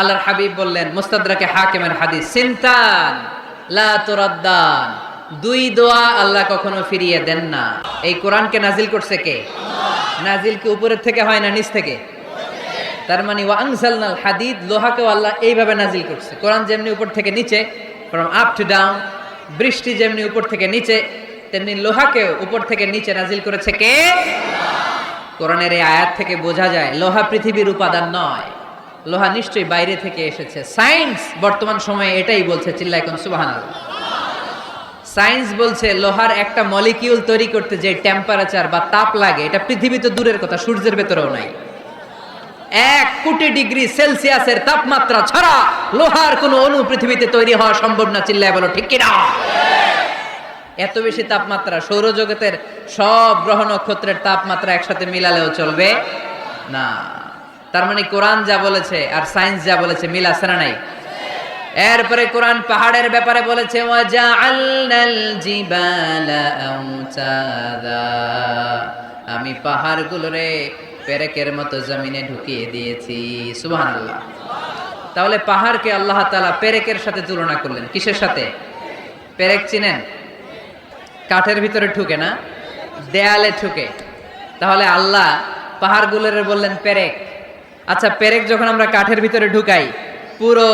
আল্লাহর হাবিব বললেন, মুস্তাদরাকে হাকিমের হাদিস, সিনতান, লা দুই দোয়া আল্লাহ কখনো ফিরিয়ে দেন না। এই কোরআনকে নাজিল করছে কে? নাজিল কি উপরের থেকে হয় না নিচ থেকে? তার মানে ওয়া আনজালনাল হাদিদ লোহাকেও আল্লাহ এইভাবে নাজিল করছে। কোরআন যেমনি উপর থেকে নিচে ফ্রম আপ টু ডাউন বৃষ্টি যেমনি উপর থেকে নিচে, তেমনি লোহাকেও উপর থেকে নিচে নাজিল করেছে কে? কোরআনের এই আয়াত থেকে বোঝা যায়, লোহা পৃথিবীর উপাদান নয়। লোহা নিশ্চয়ই বাইরে থেকে এসেছে। সায়েন্স বর্তমান সময়ে এটাই বলছে চিল্লাই কোন সুবহানাল্লাহ। সায়েন্স বলছে, লোহার একটা মলিকিউল তৈরি করতে যে টেম্পারেচার বা তাপ লাগে, এটা পৃথিবী তো দূরের কথা, সূর্যের ভেতরেও নাই। এক কোটি ডিগ্রি সেলসিয়াসের তাপমাত্রা ছাড়া লোহার কোনো অণু পৃথিবীতে তৈরি হওয়া সম্ভব না, চিল্লায় বলো, ঠিক কিনা? এত বেশি তাপমাত্রা, সৌরজগতের সব গ্রহ নক্ষত্রের তাপমাত্রা একসাথে মিলালেও চলবে না। তার মানে কোরআন যা বলেছে আর সায়েন্স যা বলেছে মিল আছে না নাই? এরপরে কোরআন পাহাড়ের ব্যাপারে বলেছে আমি পাহাড়গুলোরে পেরেকের মতো জমিনে ঢুকিয়ে দিয়েছি। সুবহানাল্লাহ। তাহলে পাহাড়কে আল্লাহ তাআলা পেরেকের সাথে তুলনা করলেন। কিসের সাথে? পেরেক চিনেন? কাঠের ভিতরে ঠুকে না? দেয়ালে ঠুকে তাহলে আল্লাহ পাহাড়গুলোর বললেন, পেরেক আচ্ছা পেরেক যখন আমরা কাঠের ভিতরে ঢুকাই, পুরো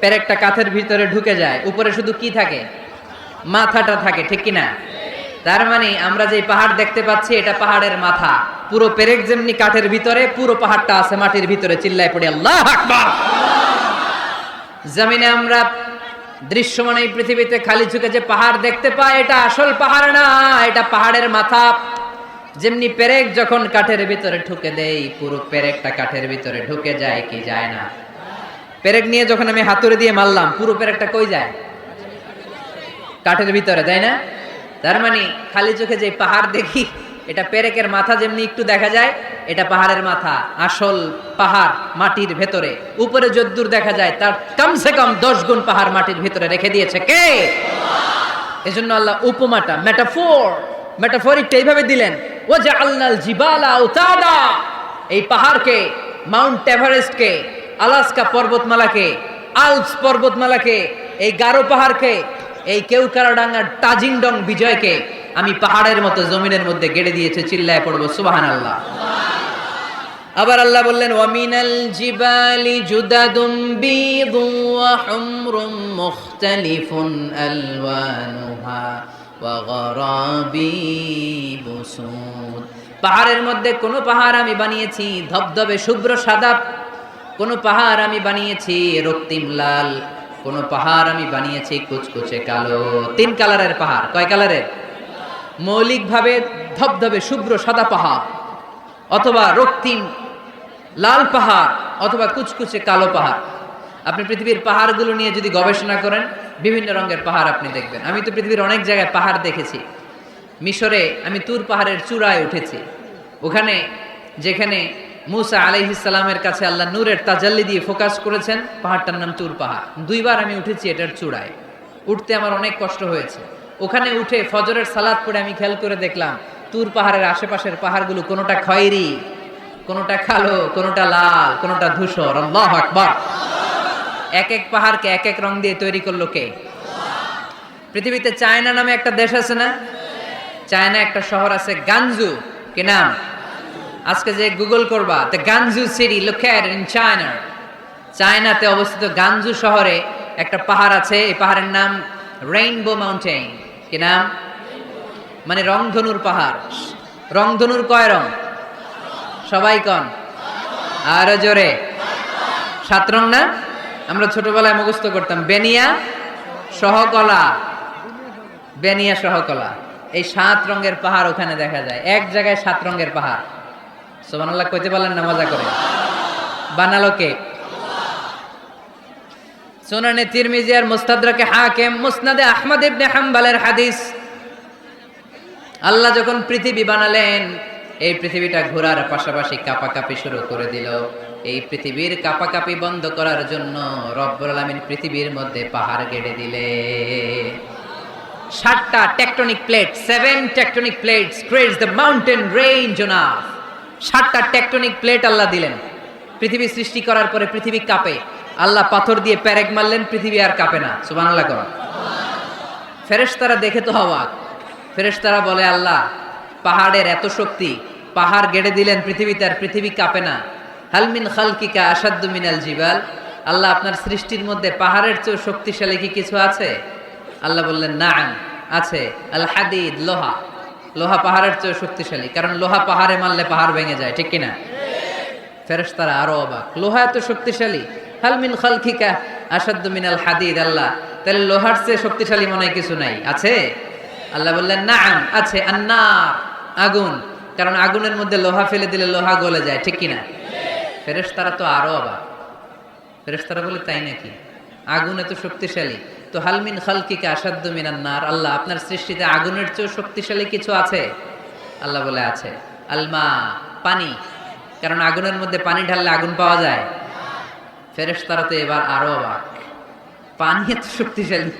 পেরেকটা কাঠের ভিতরে ঢুকে যায়, উপরে শুধু কি থাকে? মাথাটা থাকে, ঠিক কি না তার মানে আমরা যে পাহাড় দেখতে পাচ্ছি, এটা পাহাড়ের মাথা। পুরো পেরেক যেমনি কাঠের ভিতরে, পুরো পাহাড়টা আছে মাটির ভিতরে, চিল্লায় পড়ে, আল্লাহ জমিনে আমরা দৃশ্যমান এই পৃথিবীতে খালি চুকে যে পাহাড় দেখতে পাই, এটা আসল পাহাড় না, এটা পাহাড়ের মাথা। যেমনি পেরেক যখন কাঠের ভিতরে ঢুকে দেই, পুরো পেরেকটা কাঠের ভিতরে ঢুকে যায় কি যায় না? পেরেক নিয়ে যখন আমি হাতুড়ে দিয়ে মারলাম, পুরো পেরেকটা কই যায়? কাঠের ভিতরে, তাই না? তার মানে খালি চোখে যে পাহাড় দেখি, এটা পেরেকের মাথা যেমনি একটু দেখা যায়, এটা পাহাড়ের মাথা, আসল পাহাড় মাটির ভেতরে। উপরে যদ্দূর দেখা যায়, তার কমসে কম দশ গুণ পাহাড় মাটির ভিতরে রেখে দিয়েছে কে? এজন্য আল্লাহ উপমাটা মেটাফোর মেটাফোরিকটা এইভাবে দিলেন। ও যে জিবালা উতাদা। এই পাহাড়কে, মাউন্ট এভারেস্টকে, আলাস্কা পর্বতমালাকে, আলপস পর্বতমালাকে, এই গারো পাহাড়কে, এই কেউকারাডাঙ্গার তাজিংডং বিজয়কে আমি পাহাড়ের মতো জমিনের মধ্যে গেড়ে দিয়েছে, চিল্লায় পড়ব সুবাহান আল্লাহ আবার আল্লাহ বললেন, ওয়ামিনাল জিবালি জুদাদুম বিদু ওয়া হুমরুম মুখতালিফুন আলওয়ানুহা। পাহাড়ের মধ্যে কোন পাহাড় আমি বানিয়েছি, ধবধবে শুভ্র সাদা। কোন পাহাড় আমি বানিয়েছি, রক্তিম লাল। কোন পাহাড় আমি বানিয়েছি, কুচকুচে কালো। তিন কালারের পাহাড়, কয় কালারের? মৌলিকভাবে ধবধবে শুভ্র সাদা পাহাড়, অথবা রক্তিম লাল পাহাড়, অথবা কুচকুচে কালো পাহাড়। আপনি পৃথিবীর পাহাড়গুলো নিয়ে যদি গবেষণা করেন, বিভিন্ন রঙের পাহাড় আপনি দেখবেন। আমি তো পৃথিবীর অনেক জায়গায় পাহাড় দেখেছি। মিশরে আমি তুর পাহাড়ের চূড়ায় উঠেছি। ওখানে যেখানে মুসা আলাইহিসালামের কাছে আল্লাহ নূরের তাজাল্লি দিয়ে ফোকাস করেছেন, পাহাড়টার নাম তুর পাহাড়। দুইবার আমি উঠেছি এটার চূড়ায়। উঠতে আমার অনেক কষ্ট হয়েছে। ওখানে উঠে ফজরের সালাদ পড়ে আমি খেয়াল করে দেখলাম, তুর পাহাড়ের আশেপাশের পাহাড়গুলো কোনোটা খয়েরি, কোনোটা কালো, কোনোটা লাল, কোনোটা ধূসর। আল্লাহ আকবার। এক এক পাহাড়কে এক এক রং দিয়ে তৈরি করল কে? পৃথিবীতে চায়না নামে একটা দেশ আছে না? চায়না একটা শহর আছে গানজু। কি নাম? আজকে যে গুগল করবা the Ganzhou city located in China চায়নাতে অবস্থিত গানজু শহরে একটা পাহাড় আছে, এই পাহাড়ের নাম রেইনবো মাউন্টেন কি নাম? মানে রংধনুর পাহাড়। রংধনুর কয় রং? সবাই কন। আরও জোরে। সাত রং না? আমরা ছোটবেলায় মুখস্থ করতাম, বেনিয়া সহকলা। বেনিয়া সহকলা। এই সাত রঙের পাহাড় ওখানে দেখা যায়। এক জায়গায় সাত রঙের পাহাড়। সোবানাল্লাহ কইতে পারলেন না, মজা করে। বানালো কে? সুনানে তিরমিজি আর মুস্তাদরাকে হাকিম, মুসনাদে আহমদ ইবনে হাম্বালের হাদিস। আল্লাহ যখন পৃথিবী বানালেন, এই পৃথিবীটা ঘোরার পাশাপাশি কাপাকাপি শুরু করে দিল। এই পৃথিবীর কাপাকাপি বন্ধ করার জন্য রব্বুল আলামিন পৃথিবীর মধ্যে পাহাড় গেড়ে দিলে। সাতটা tectonic plate seven tectonic plates creates the mountain range on সাতটা টেকটনিক প্লেট আল্লাহ দিলেন। পৃথিবী সৃষ্টি করার পরে পৃথিবী কাঁপে। আল্লাহ পাথর দিয়ে প্যারেক মারলেন, পৃথিবী আর কাঁপে না। সুবান আল্লাহ কর। ফেরেশতারা দেখে তো হওয়া অবাক। ফেরেশতারা বলে, আল্লাহ, পাহাড়ের এত শক্তি, পাহাড় গেড়ে দিলেন পৃথিবীতে আর পৃথিবী কাঁপে না। হালমিন খালকিকা আসাদ্দু মিনাল জিবাল? আল্লাহ আপনার সৃষ্টির মধ্যে পাহাড়ের চেয়েও শক্তিশালী কি কিছু আছে? আল্লাহ বললেন না আছে, আল হাদিদ, লোহা। লোহা পাহাড়ের চেয়েও শক্তিশালী, কারণ লোহা পাহাড়ে মারলে পাহাড় ভেঙে যায়, ঠিক কিনা? ফেরেশতারা আরও অবাক, লোহা এত শক্তিশালী? হালমিন খালকিকা আসাদ্দু মিনাল হাদিদ, আল্লাহ। তাহলে লোহার চেয়ে শক্তিশালী মনে কিছু নাই, আছে? আল্লাহ বললেন না আছে, আন্নার, আগুন। কারণ আগুনের মধ্যে লোহা ফেলে দিলে লোহা গলে যায়, ঠিক কিনা? ফেরেশতারা তো আরও অবাক। ফেরেশতারা বলে, তাই নাকি? আগুন এত শক্তিশালী। তো হালমিন খালকিকা আসাদ্দু মিনান আল্লাহ, আপনার সৃষ্টিতে আগুনের চেয়েও শক্তিশালী কিছু আছে? আল্লাহ বলে, আছে। আলমা, পানি। কারণ আগুনের মধ্যে পানি ঢাললে আগুন পাওয়া যায়। ফেরেশতারা তো এবার আরও অবাক। পানি এত শক্তিশালী।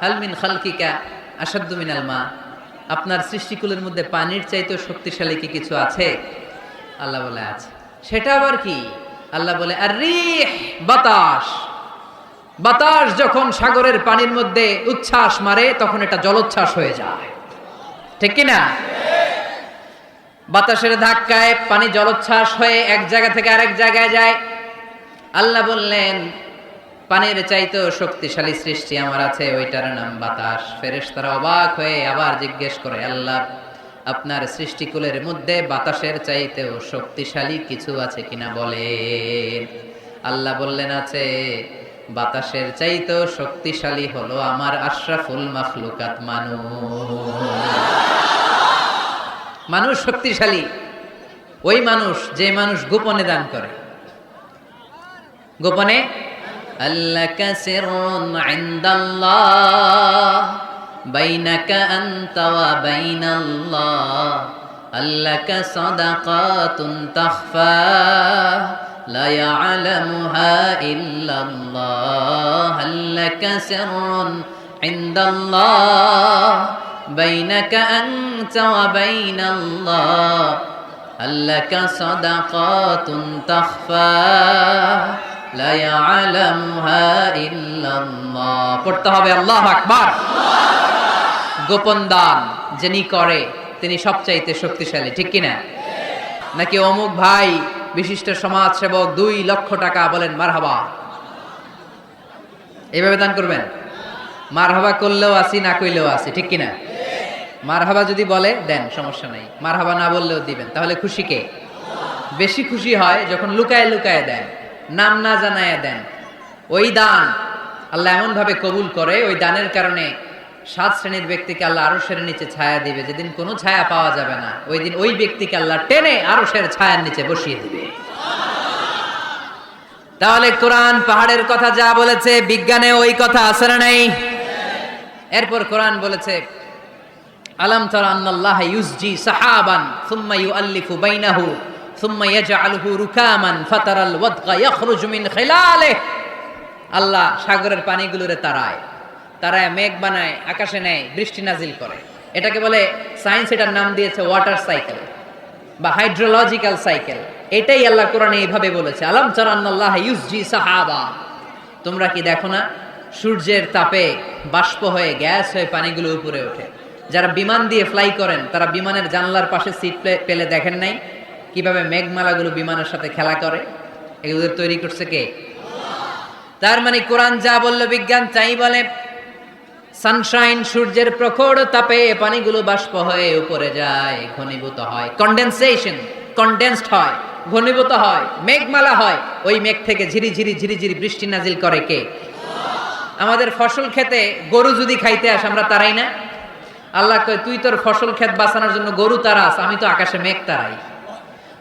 হালমিন খালকিকা আসাদ্দু মিনাল মা। আপনার সৃষ্টিকুলের মধ্যে পানির চাইতেও শক্তিশালী কি কিছু আছে? আল্লাহ বলে, আছে। সেটা আবার কি? আল্লাহ বলে আর বাতাস। বাতাস যখন সাগরের পানির মধ্যে উচ্ছ্বাস মারে, তখন এটা জলোচ্ছ্বাস হয়ে যায়। ঠিক কি না বাতাসের ধাক্কায় পানি জলোচ্ছ্বাস হয়ে এক জায়গা থেকে আরেক জায়গায় যায়। আল্লাহ বললেন, পানির চাইতেও শক্তিশালী সৃষ্টি আমার আছে, ওইটার নাম বাতাস। ফেরেশ তারা অবাক হয়ে আবার জিজ্ঞেস করে, আল্লাহ আপনার সৃষ্টিকুলের মধ্যে বাতাসের চাইতেও শক্তিশালী কিছু আছে কিনা বলেন। আল্লাহ বললেন, আছে। বাতাসের চাইতেও শক্তিশালী হলো আমার আশরাফুল মাখলুকাত মানুষ। মানুষ শক্তিশালী। ওই মানুষ যে মানুষ গোপনে দান করে। গোপনে? আল্লাহ বাইনাকা আনতা ওয়া বাইনাল্লাহ আল্লাকা সাদাকাতুন তাখফা لا يعلمها إلا الله هل لك سر عند الله بينك أنت وبين الله هل لك صدقات تخفى لا يعلمها إلا الله পড়তে হবে আল্লাহ আকবার গোপন দান যিনি করে, তিনি সবচাইতে শক্তিশালী, ঠিক কিনা? নাকি অমুক ভাই, বিশিষ্ট সমাজ সেবক দুই লক্ষ টাকা বলেন, মারহাবা এইভাবে দান করবেন? মারহাবা করলেও আসি না কইলেও আসি ঠিক কিনা? মারহাবা যদি বলে দেন, সমস্যা নাই। মারহাবা না বললেও দিবেন তাহলে খুশি কে? বেশি খুশি হয় যখন লুকায় লুকায় দেন, নাম না জানায় দেন। ওই দান আল্লাহ এমন ভাবে কবুল করে, ওই দানের কারণে সাত শ্রেণির ব্যক্তিকে আল্লাহ আরও সের নিচে ছায়া দিবে। যেদিন কোনো ছায়া পাওয়া যাবে না, ওই দিন ওই ব্যক্তিকে আল্লাহ টেনে আরও সের ছায়ার নিচে বসিয়ে দিবে। তাহলে কোরআন পাহাড়ের কথা যা বলেছে, বিজ্ঞানে ওই কথা আছে না নাই? এরপর কোরআন বলেছে, আলম তরা আন্নাল্লাহ ইউসজি সাহাবান, সুম্মা ইউআল্লিফু বাইনাহু, সুম্মা ইয়াজআলুহু রুকামান, ফাতারাল ওয়াদকা ইয়াখরুজু মিন খিলালিহি। আল্লাহ সাগরের পানিগুলোরে তারায়। তারায় মেঘ বানায়, আকাশে নেয়, বৃষ্টি নাজিল করে। এটাকে বলে সায়েন্স এটার নাম দিয়েছে ওয়াটার সাইকেল বা হাইড্রোলজিক্যাল সাইকেল। এটাই আল্লাহ কোরআনে এইভাবে বলেছে, আলম চারান্নাল্লাহ ইউসজি সাহাবা? তোমরা কি দেখো না, সূর্যের তাপে বাষ্প হয়ে, গ্যাস হয়ে পানিগুলো উপরে ওঠে। যারা বিমান দিয়ে ফ্লাই করেন, তারা বিমানের জানলার পাশে সিট পেলে দেখেন নাই কীভাবে মেঘমালাগুলো বিমানের সাথে খেলা করে? এগুলো তৈরি করছে কে? তার মানে কোরআন যা বলল বিজ্ঞান চাই বলে। সানশাইন সূর্যের প্রখর তাপে পানিগুলো বাষ্প হয়ে উপরে যায়, ঘনীভূত হয়। কন্ডেনসেশন কন্ডেন্সড হয়, ঘনীভূত হয়, মেঘমালা হয়। ওই মেঘ থেকে ঝিরি ঝিরি ঝিরি ঝিরি বৃষ্টি নাজিল করে কে? আমাদের ফসল খেতে গরু যদি খাইতে আস, আমরা তারাই না। আল্লাহ কয়, তুই তোর ফসল ক্ষেত বাঁচানোর জন্য গরু তারাস আমি তো আকাশে মেঘ তারাই।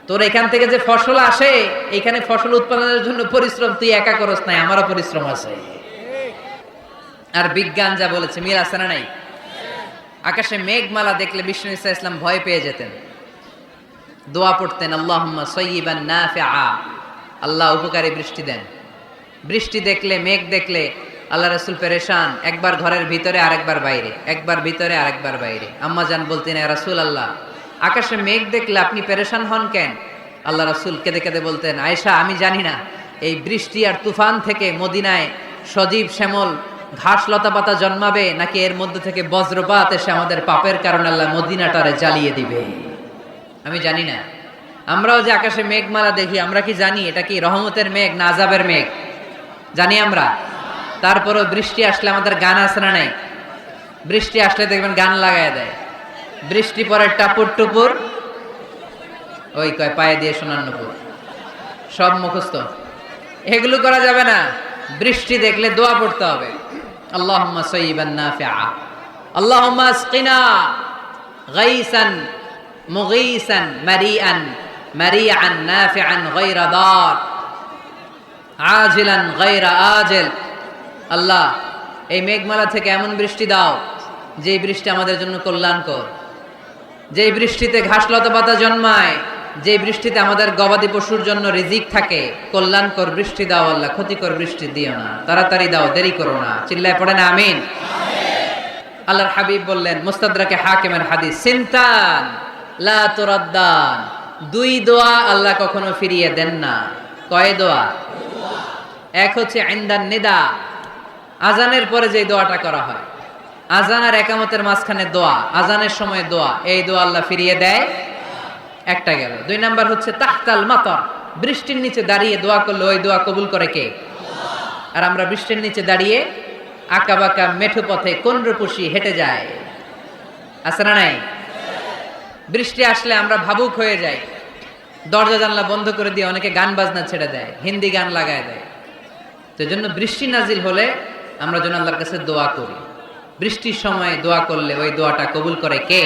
তোর এখান থেকে যে ফসল আসে, এখানে ফসল উৎপাদনের জন্য পরিশ্রম, তুই একা করস নাই, আমারও পরিশ্রম আছে। আর বিজ্ঞান যা বলেছে, মিল আছে না নাই? আকাশে মেঘমালা দেখলে বিষ্ণু ইসা ইসলাম ভয় পেয়ে যেতেন। দোয়া পড়তেন আল্লাহ না আল্লাহ উপকারী বৃষ্টি দেন। বৃষ্টি দেখলে, মেঘ দেখলে আল্লাহ রসুল পেরেশান, একবার ঘরের ভিতরে, আরেকবার বাইরে। একবার ভিতরে, আরেকবার বাইরে। আম্মা জান বলতেন রাসুল আল্লাহ আকাশে মেঘ দেখলে আপনি পেরেশান হন কেন? আল্লাহ রাসূল কেঁদে কেঁদে বলতেন, আয়েশা, আমি জানি না। এই বৃষ্টি আর তুফান থেকে মদিনায় সজীব শ্যামল ঘাস লতা পাতা জন্মাবে, নাকি এর মধ্যে থেকে বজ্রপাত এসে আমাদের পাপের কারণে আল্লাহ মদিনাটারে জ্বালিয়ে দিবে? আমি জানি না। আমরাও যে আকাশে মেঘমালা দেখি, আমরা কি জানি? এটা কি রহমতের মেঘ না আজাবের মেঘ? জানি আমরা। তারপরও বৃষ্টি আসলে আমাদের গান না নাই? বৃষ্টি আসলে দেখবেন গান লাগায় দেয়। বৃষ্টি পরে টাপুর টুপুর, ওই কয় পায়ে দিয়ে শোনার নুপুর। সব মুখস্থ। এগুলো করা যাবে না। বৃষ্টি দেখলে দোয়া পড়তে হবে। আল্লাহুম্মা সাইয়িবান নাফিআ। আল্লাহুম্মা আসকিনা গাইসান মুগীসান মারিআন মারিআন নাফিআন গায়রা দার। আজিলান গায়রা আজিল। আল্লাহ, এই মেঘমালা থেকে এমন বৃষ্টি দাও যে বৃষ্টি আমাদের জন্য কল্যাণকর। যে বৃষ্টিতে ঘাসলতা পাতা জন্মায় যে বৃষ্টিতে আমাদের গবাদি পশুর জন্য রিজিক থাকে, কল্যাণকর বৃষ্টি দাও আল্লাহ, ক্ষতিকর বৃষ্টি দিও না, তাড়াতাড়ি দাও, দেরি করো না, চিল্লায় পড়ে না, আমিন। আল্লাহর হাবিব বললেন, মুস্তাদরাকে হাকিমের হাদিস, সিনতান লা দুই দোয়া আল্লাহ কখনো ফিরিয়ে দেন না। কয় দোয়া? এক হচ্ছে ইন্দান নিদা, আজানের পরে যে দোয়াটা করা হয়। আজান আর একামতের মাঝখানে দোয়া, আজানের সময় দোয়া, এই দোয়া আল্লাহ ফিরিয়ে দেয়। একটা গেল। দুই নাম্বার হচ্ছে, তাহতাল মাতর। বৃষ্টির নিচে দাঁড়িয়ে দোয়া করলে, ওই দোয়া কবুল করে কে? আর আমরা বৃষ্টির নিচে দাঁড়িয়ে আঁকা বাঁকা মেঠো পথে কোন হেঁটে যায়? আছে না নাই? বৃষ্টি আসলে আমরা ভাবুক হয়ে যাই। দরজা জানলা বন্ধ করে দিয়ে অনেকে গান বাজনা ছেড়ে দেয়, হিন্দি গান লাগায় দেয়। তো জন্য বৃষ্টি নাজিল হলে আমরা যেন আল্লাহর কাছে দোয়া করি। বৃষ্টির সময় দোয়া করলে ওই দোয়াটা কবুল করে কে?